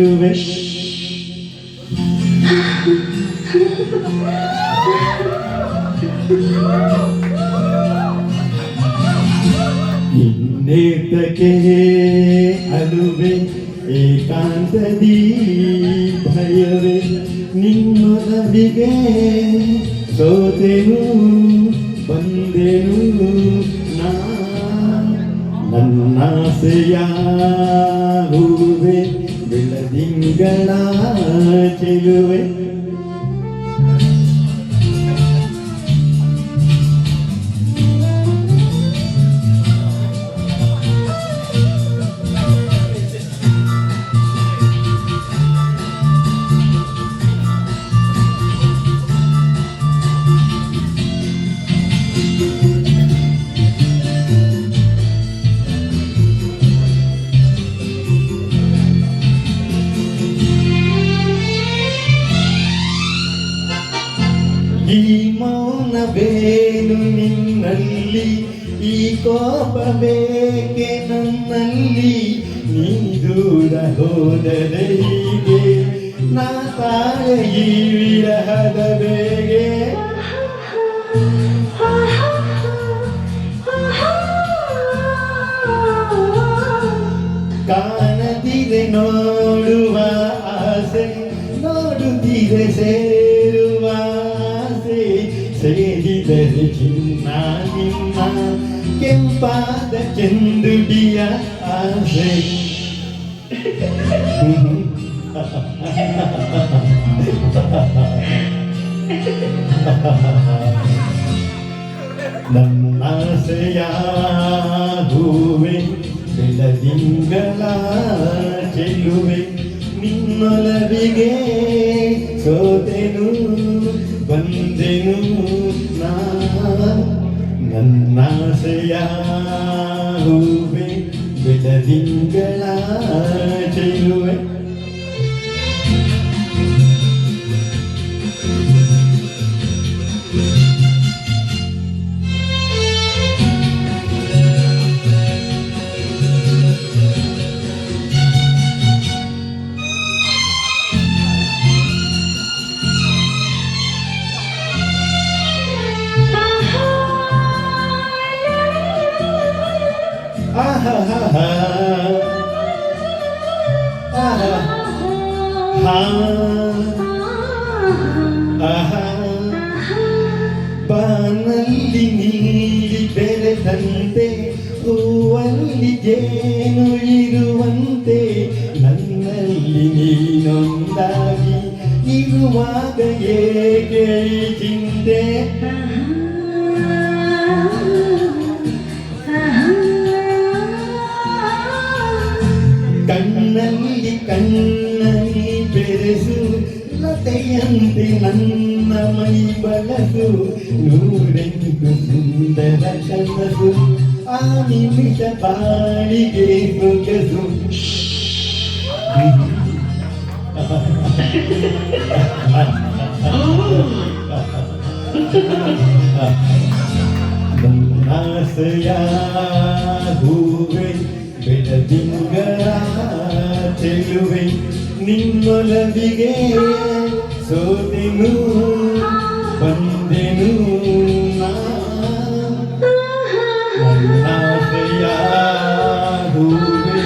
ಚೆಲುವೆ ಇನ್ನೇತಕ್ಕೆ ಅಲುವೆ ಏಕಾಂತದಿ ಭಯವೇ. ನಿಮ್ಮೊಲವಿಗೆ ಸೋತೆನು ಬಂದೆನು ನನ್ನಾಸೆಯ തിങ്കളാഴ്ച ಈ ಮೌನವೇನು ನಿನ್ನಲ್ಲಿ? ಈ ಕೋಪವೇಕೆ ನನ್ನಲ್ಲಿ? ನೀ ದೂರ ಹೋದರೆ ಹೀಗೆ? ನಾ ತಾಳೆ ಈ ವಿರಹದ ಬೇಗೆ? ಕಾಣದಿದೆ ನೋಡುವ ಆಸೆ, ನೋಡುತ್ತಿದೆ ಸೇರುವ ಕೆಂಪಾದ ಚೆಂದುಡಿಯ ಆಸೆ ನನ್ನಾಸೆಯ ಹೂವೆ ಬೆಳದಿಂಗಳ ಚೆಲುವೆ ನಿನ್ನೊಲವಿಗೆ ನನ್ನಾಸೆಯ ಹೂವೆ ಬಾನಲ್ಲಿ ನೀಲಿ ಬೆರೆದಂತೆ ಹೂವಲ್ಲಿ ಜೇನು ಇರುವಂತೆ ನನ್ನಲ್ಲಿ ನೀನೊಂದಾಗಿ ಇರುವಾಗ ಏಕೆ ಚಿಂತೆ? ಕಣ್ಣಲ್ಲಿ ಕಣ್ಣನಿ ಬೆರೆಸು ಲತೆಯಂತೆ ನನ್ನ ಮೈ ಬಳಸು ನೂರೆಂಟು ಸುಂದರ ಕನಸು ಆ ನಿಮಿಷ ಬಾಳಿಗೆ ಸೊಗಸು ನನ್ನಾಸೆಯ ಹೂವೆ ಬೆಳದಿಂಗಳ ನಿಲ್ಲುವೆ ನಿಮ್ಮೊಲವಿಗೆ ಸೋತೆನು ಬಂದೆನು ನನ್ನಾಸೆಯ ಹೂವೆ